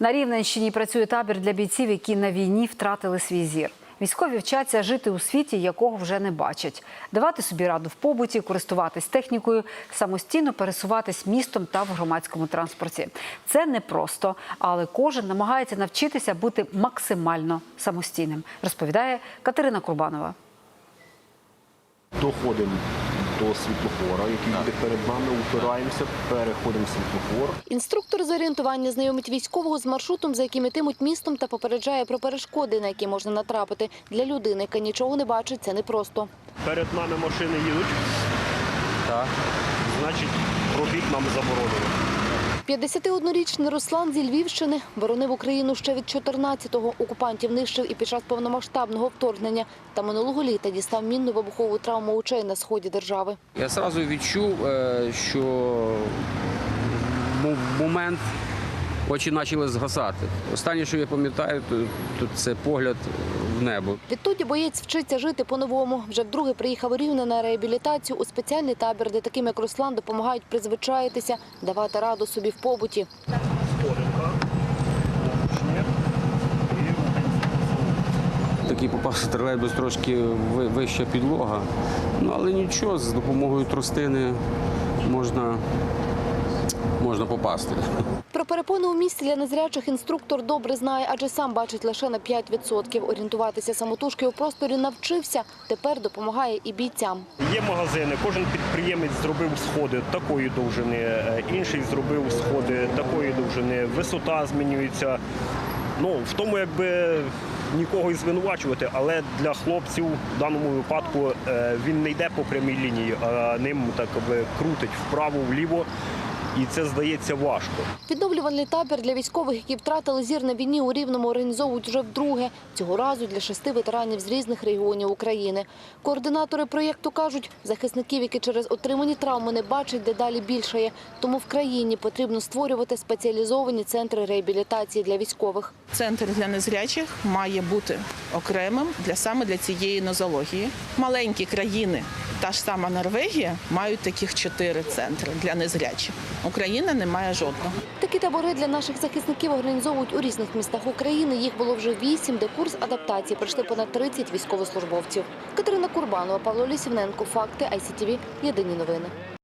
На Рівненщині працює табір для бійців, які на війні втратили свій зір. Військові вчаться жити у світі, якого вже не бачать, давати собі раду в побуті, користуватись технікою, самостійно пересуватись містом та в громадському транспорті. Це непросто, але кожен намагається навчитися бути максимально самостійним, розповідає Катерина Курбанова. Доходимо до світлофора, який буде перед нами, упираємося, переходимо світлофор. Інструктор з орієнтування знайомить військового з маршрутом, за яким ітимуть містом та попереджає про перешкоди, на які можна натрапити. Для людини, яка нічого не бачить, це непросто. Перед нами машини їдуть. Так. Значить, пробіг нам заборонено. 51-річний Руслан зі Львівщини боронив Україну ще від 14-го. Окупантів нищив і під час повномасштабного вторгнення. Та минулого літа дістав мінну вибухову травму очей на сході держави. Я одразу відчув, е, що мо- момент очі почали згасати. Останнє, що я пам'ятаю, то це погляд в небо. Відтоді боєць вчиться жити по-новому. Вже вдруге приїхав у Рівне на реабілітацію у спеціальний табір, де таким як Руслан допомагають призвичаїтися, давати раду собі в побуті. Такий попався тролейбус трошки вища підлога. Ну але нічого, з допомогою тростини можна, можна попасти. Про перепони у місті для незрячих інструктор добре знає, адже сам бачить лише на 5%. Орієнтуватися самотужки у просторі навчився, тепер допомагає і бійцям. Є магазини, кожен підприємець зробив сходи такої довжини, е, інший зробив сходи такої довжини, висота змінюється. Ну, в тому якби нікого і звинувачувати, але для хлопців в даному випадку е, він не йде по прямій лінії, а ним так би крутить вправо, вліво. І це здається важко. Відновлювальний табір для військових, які втратили зір на війні у Рівному, організовують вже вдруге. Цього разу для шести ветеранів з різних регіонів України. Координатори проєкту кажуть, захисників, які через отримані травми не бачать, дедалі більшає. Тому в країні потрібно створювати спеціалізовані центри реабілітації для військових. Центр для незрячих має бути окремим для саме для цієї нозології. Маленькі країни, та ж сама Норвегія, мають таких чотири центри для незрячих. Україна не має жодного. Такі табори для наших захисників організовують у різних містах України. Їх було вже вісім, де курс адаптації пройшли понад 30 військовослужбовців. Катерина Курбанова, Павло Лісівненко. Факти ICTV. Єдині новини.